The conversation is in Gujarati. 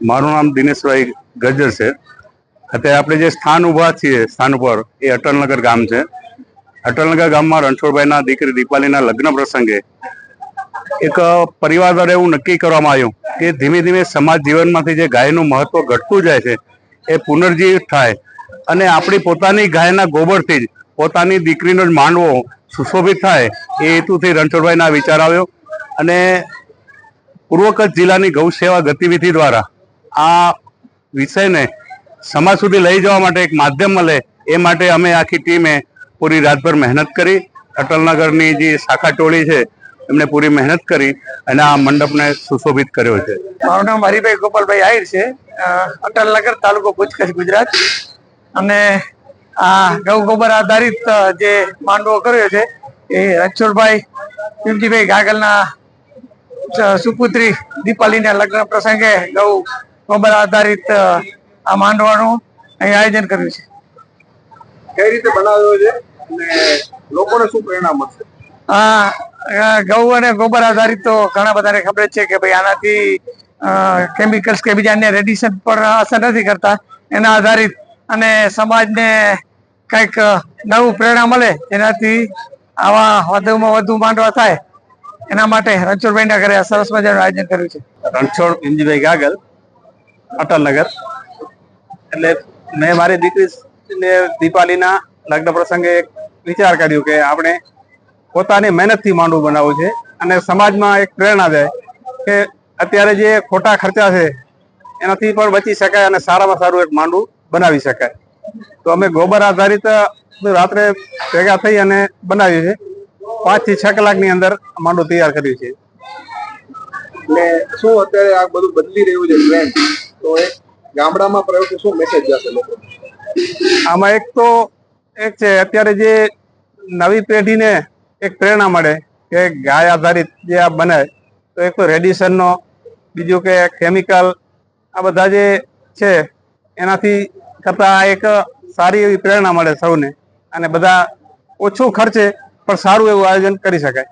મારું નામ દિનેશભાઈ ગજર છે. અત્યારે આપણે જે સ્થાન ઊભા છીએ, સ્થાન ઉપર, એ અટલનગર ગામ છે. અટલનગર ગામમાં રણછોડભાઈના દીકરી દીપાલીના લગ્ન પ્રસંગે એક પરિવાર દ્વારા એવું નક્કી કરવામાં આવ્યું કે ધીમે ધીમે સમાજ જીવનમાંથી જે ગાયનું મહત્વ ઘટતું જાય છે, એ પુનર્જીવિત થાય અને આપણી પોતાની ગાયના ગોબરથી જ પોતાની દીકરીનો જ માંડવો સુશોભિત થાય એ હેતુથી રણછોડભાઈના વિચાર આવ્યો અને પૂર્વ કચ્છ જિલ્લાની ગૌ સેવા ગતિવિધિ દ્વારા આ વિષયને સમાજ સુધી લઈ જવા માટે એક માધ્યમ મળે, એ માટે અમે આખી ટીમે પૂરી રાતભર મહેનત કરી. અટલનગરની જે શાખા ટોળી છે, એમને પૂરી મહેનત કરી અને આ મંડપને સુશોભિત કર્યો છે. મારું નામ હરિભાઈ ગોપાલભાઈ આહિર છે. અટલનગર તાલુકો ભુજ કચ્છ ગુજરાત. અને આ ગૌ ગોબર આધારિત જે માંડવો કર્યો છે, એ રણછોડભાઈ ભીમજીભાઈ ગાગલના સુપુત્રી દીપાલીના લગ્ન પ્રસંગે ગૌ ગોબર આધારિત આ માંડવાનું અહીં આયોજન કર્યું છે. કઈ રીતે બનાવ્યો છે અને લોકોને શું પ્રેરણા મળશે? આ ઘઉં ગૌ અને ગોબર આધારિત તો ઘણા બધાને ખબર છે કે ભાઈ આનાથી કેમિકલ્સ કે બીજા અન્ય રેડિશન પર અસર નથી કરતા. એના આધારિત અને સમાજને કંઈક નવું પ્રેરણા મળે એનાથી આવા વધુમાં વધુ માંડવા થાય. એના માટે રણછોડભાઈના ઘરે સરસ મજાનું આયોજન કર્યું છે. રણછોડ ભીમજીભાઈ ગાગલ અટલનગર એટલે મેં મારી દીકરી દીપાલીના લગ્ન પ્રસંગે એક વિચાર કર્યો કે આપણે પોતાની મહેનતથી માંડવું બનાવવું છે અને સમાજમાં એક પ્રેરણા જાય કે અત્યારે જે ખોટા ખર્ચા છે, એનાથી પણ બચી શકાય અને સારામાં સારું એક માંડવું બનાવી શકાય. તો અમે ગોબર આધારિત રાત્રે ભેગા થઈ અને બનાવ્યું છે. પાંચથી છ કલાકની અંદર માંડવું તૈયાર કર્યું છે. એટલે શું અત્યારે આ બધું બદલી રહ્યું છે ટ્રેન્ડ તો એ ગામડામાં પ્રયોગ શું મેસેજ જશે લોકો? આમાં એક તો એક છે, અત્યારે જે નવી પેઢીને એક પ્રેરણા મળે કે ગાય આધારિત જે આ બને તો એક તો રેડિશનનો બીજું કે કેમિકલ આ બધા જે છે, એનાથી કરતાં એક સારી એવી પ્રેરણા મળે સૌને. અને બધા ઓછું ખર્ચે પણ સારું એવું આયોજન કરી શકાય.